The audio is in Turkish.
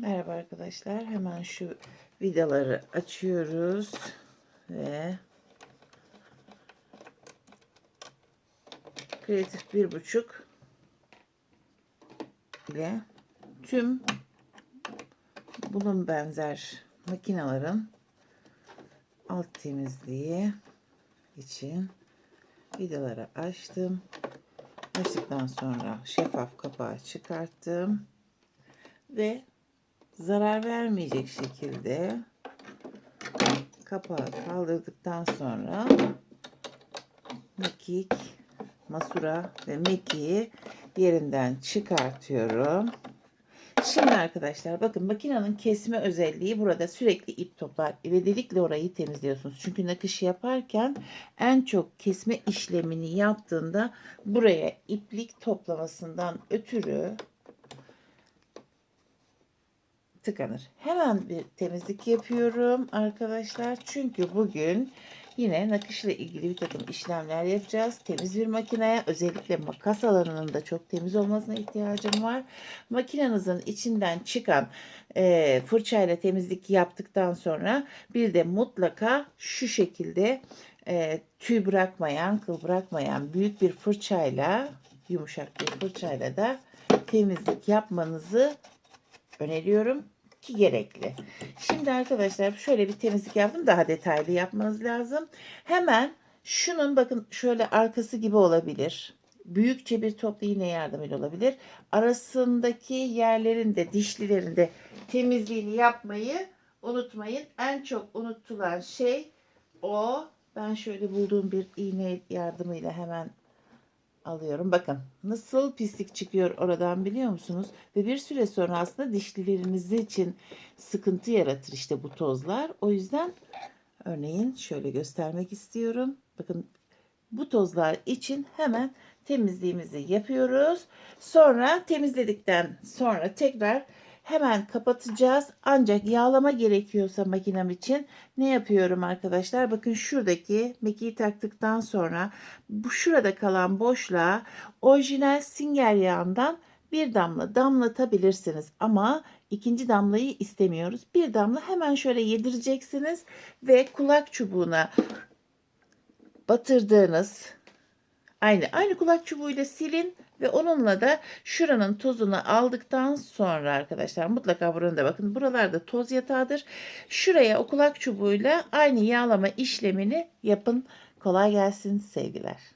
Merhaba arkadaşlar. Hemen şu vidaları açıyoruz ve kreatif bir buçuk ile tüm bunun benzer makinelerin alt temizliği için vidaları açtım. Açtıktan sonra şeffaf kapağı çıkarttım ve zarar vermeyecek şekilde kapağı kaldırdıktan sonra mekik, masura ve mekiği yerinden çıkartıyorum. Şimdi arkadaşlar bakın makinenin kesme özelliği burada sürekli ip toplar. İvedilikle orayı temizliyorsunuz. Çünkü nakış yaparken en çok kesme işlemini yaptığında buraya iplik toplamasından ötürü tıkanır. Hemen bir temizlik yapıyorum arkadaşlar. Çünkü bugün yine nakışla ilgili bir takım işlemler yapacağız. Temiz bir makineye özellikle makas alanının da çok temiz olmasına ihtiyacım var. Makinenizin içinden çıkan e, fırçayla temizlik yaptıktan sonra bir de mutlaka şu şekilde e, tüy bırakmayan, kıl bırakmayan büyük bir fırçayla yumuşak bir fırçayla da temizlik yapmanızı öneriyorum ki gerekli. Şimdi arkadaşlar şöyle bir temizlik yaptım. Daha detaylı yapmanız lazım. Hemen şunun bakın şöyle arkası gibi olabilir. Büyükçe bir toplu iğne yardımıyla olabilir. Arasındaki yerlerin de dişlilerin de temizliğini yapmayı unutmayın. En çok unutulan şey o. Ben şöyle bulduğum bir iğne yardımıyla hemen alıyorum. Bakın nasıl pislik çıkıyor oradan biliyor musunuz? Ve bir süre sonra aslında dişlileriniz için sıkıntı yaratır işte bu tozlar. O yüzden örneğin şöyle göstermek istiyorum. Bakın bu tozlar için hemen temizliğimizi yapıyoruz. Sonra temizledikten sonra tekrar hemen kapatacağız. Ancak yağlama gerekiyorsa makinem için ne yapıyorum arkadaşlar? Bakın şuradaki mekiği taktıktan sonra bu şurada kalan boşluğa orijinal singer yağından bir damla damlatabilirsiniz ama ikinci damlayı istemiyoruz. Bir damla hemen şöyle yedireceksiniz ve kulak çubuğuna batırdığınız aynı aynı kulak çubuğuyla silin ve onunla da şuranın tozunu aldıktan sonra arkadaşlar mutlaka buranın da bakın buralarda toz yatağıdır. Şuraya o kulak çubuğuyla aynı yağlama işlemini yapın. Kolay gelsin sevgiler.